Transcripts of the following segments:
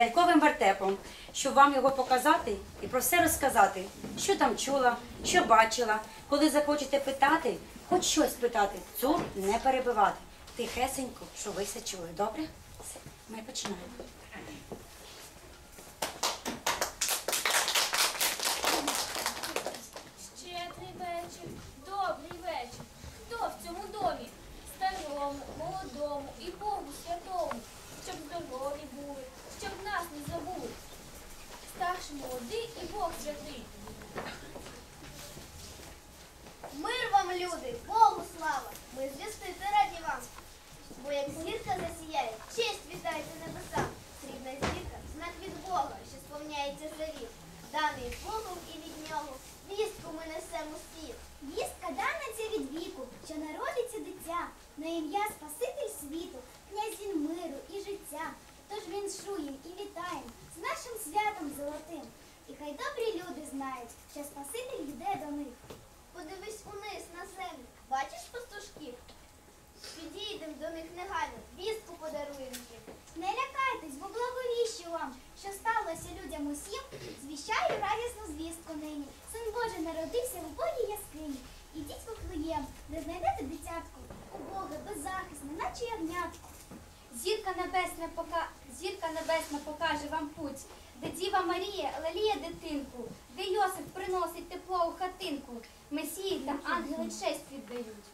ляльковим вертепом, щоб вам його показати і про все розказати, що там чула, що бачила. Коли захочете питати, хоч щось питати, цур не перебивати. Тихесенько, що ви все чули. Добре? Ми починаємо. Люди, Богу слава! Ми звістити раді вам. Бо як зірка засіяє, честь віддайте небесам. Срібна зірка знак від Бога, що сповняється завіт. Даний Богом і від нього. Вістку ми несемо світ. Вістка дана ця від віку, що народиться дитя, на ім'я Спаситель світу, князь миру і життя. Тож віншуєм і вітаєм з нашим святом золотим. І хай добрі люди знають, що Спаситель йде до них. Подивись униз Підійдем до них негайно, вістку подаруємо їм. Не лякайтесь, бо благовіщу вам, що сталося людям усім, звіщаю радісну звістку нині. Син Божий народився в убогій яскині. Ідіть в Вифлеєм, де знайдете дитятку, убоге, беззахисне, наче ягнятко. Зірка небесна пока... Зірка небесна покаже вам путь, де Діва Марія леліє дитинку, де Йосип приносить тепло у хатинку, Месії там ангели честь віддають.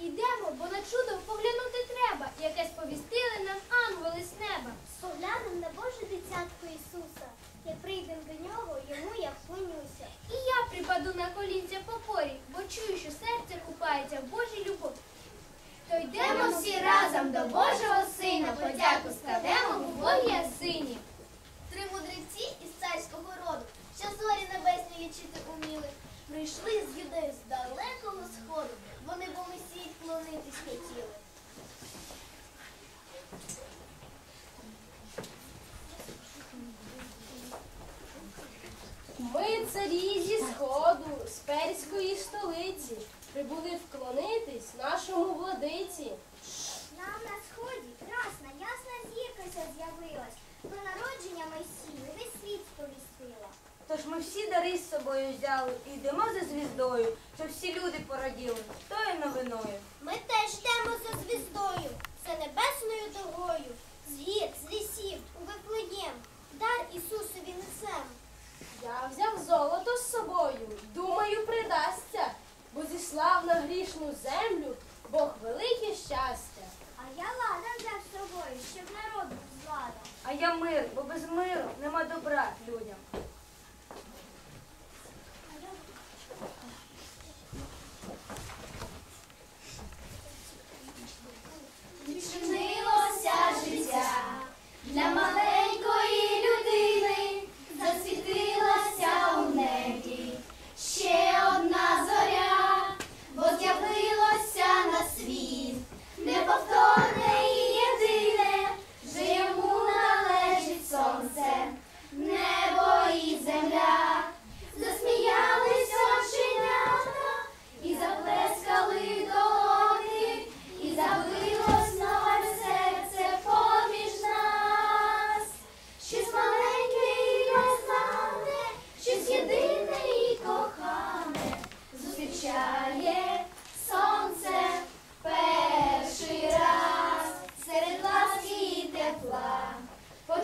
Ідемо, бо на чудо поглянути треба, яке сповістили нам ангели з неба. Поглянем на Боже дитятко Ісуса, як прийдем до нього, йому я вклонюся. І я припаду на колінця покорі, бо чую, що серце купається в Божій любові. То йдемо всі разом до Божого Сина, подяку складемо в Богі нашому. Нам на сході красна, ясна зірка ся з'явилась. Про народження Месії весь світ сповістила. Тож ми всі дари з собою взяли і йдемо за звіздою, щоб всі люди пораділи тою новиною. Ми теж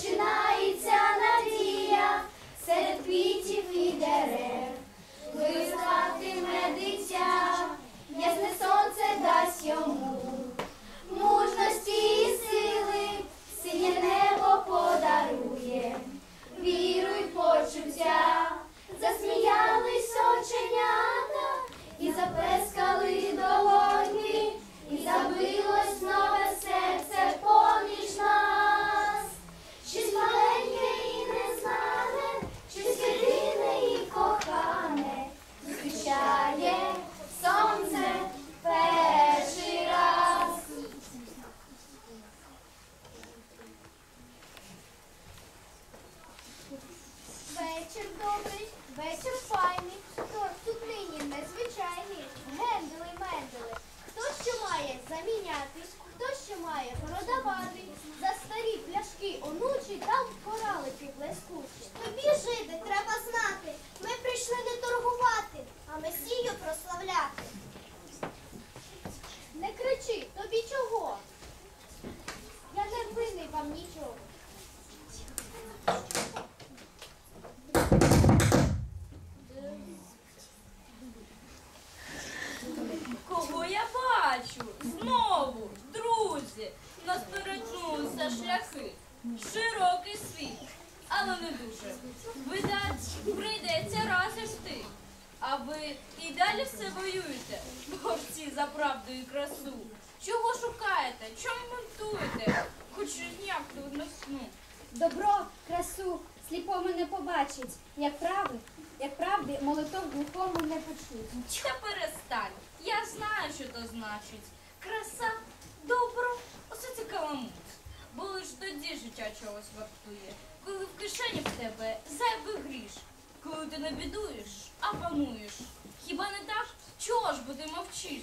tonight. Замінятись. Хто ще має продавати? За старі пляшки онучі там коралики блискучі. Тобі жити треба знати. Ми прийшли не торгувати, а месію прославляти. Не кричи, тобі чого? Я не винний вам нічого. А ви і далі все воюєте, борці за правду і красу. Чого шукаєте? Чому монтуєте? Хоч ніяк тут не сну. Добро, красу, сліпому не побачить, як правди, як правди молитов глухому не почуть. Та перестань. Я знаю, що то значить. Краса, добро, усе це каламут. Бо лиш тоді життя чогось вартує, коли в кишені в тебе зайвий гріш, коли ти не бідуєш, а пануєш. Хіба не так? Чого ж бо ти мовчиш?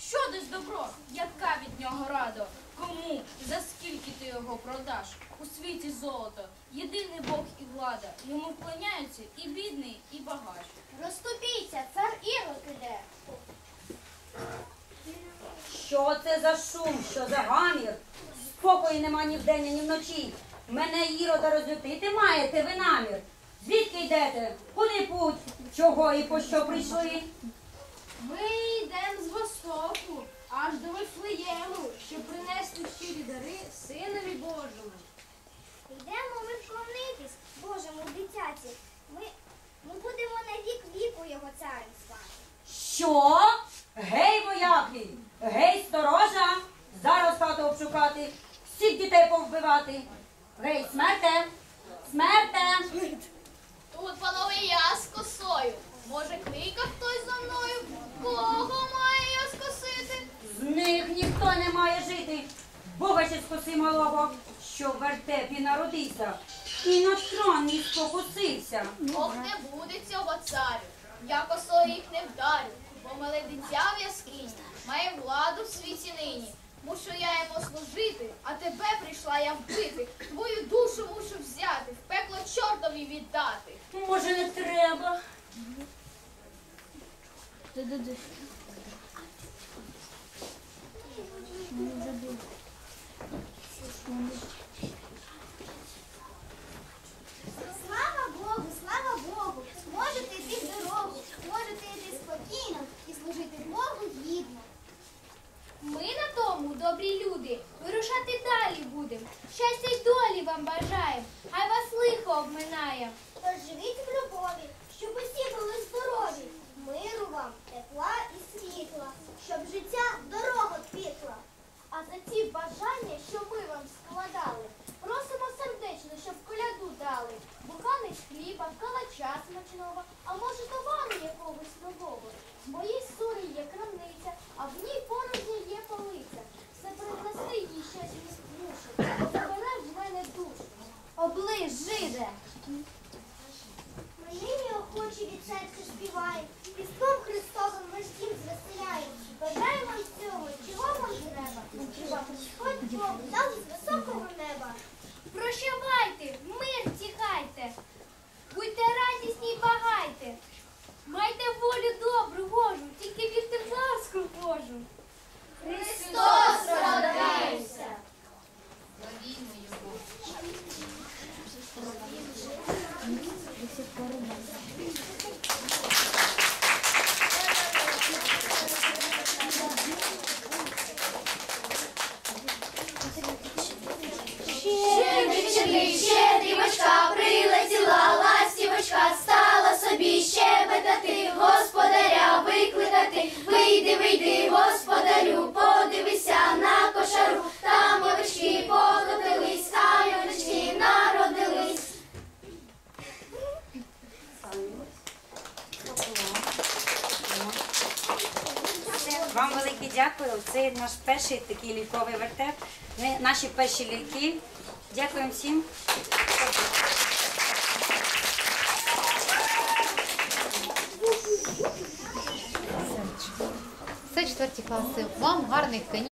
Що десь добро? Яка від нього рада? Кому? За скільки ти його продаш? У світі золото, єдиний Бог і влада. Йому вклоняються і бідний, і багач. Розступіться, цар Ірод іде. Що це за шум, що за гамір? Спокою нема ні вдень, ні вночі. Мене Ірода розлютити маєте ви намір. Звідки йдете? Куди путь? Чого і по що прийшли? Ми йдемо з востоку, аж до Вифлеєму, щоб принести щирі дари Синові Божому. Йдемо ми вклонитись Божому дитяті. Ми, ми будемо на вік віку його царем звати. Що? Гей, вояки! Гей, сторожа! Зараз хату обшукати, всіх дітей повбивати. Гей, смерте! Смерте! Тут, панове, я з косою. Може, кликав хтось за мною? Кого маю я скосити? З них ніхто не має жити. Бога ще скоси малого, що в вертепі народився, і на трон не спокусився. Ох, не буде цього царю. Я косою їх не вдарю, бо мале дитя в яскині має владу в світі нині. Мушу я йому служити, а тебе прийшла я вбити. Може, не треба? Слава Богу, слава Богу! Можете йти в дорогу, можете йти спокійно і служити Богу гідно. Ми на тому, добрі люди, вирушати далі будем. Щастя й долі вам бажаєм, хай вас лихо обминає. Тож живіть в любові, щоб усі були здорові, миру вам, тепла і світла, щоб життя дорого пікла. А за ті бажання, що ми вам складали, просимо сердечно, щоб коляду дали. Буханець хліба, калача смачного, а може товару якогось нового. В моїй сурі є крамниця, а в ній порожня є полиця. Все принеси їй щось не змушу, забере в мене душу. Оближ, жиде! Ми нині охочі від серця співаємо, Різдвом Христовим ми всім звеселяємо. Бажаємо й цього, чого вам треба, Господь Бог дав з Socorro, Вам велике дякую. Це наш перший такий ліковий вертеп. Ми- Наші перші ліки. Дякуємо всім. Це четверті класи. Вам гарних канікул.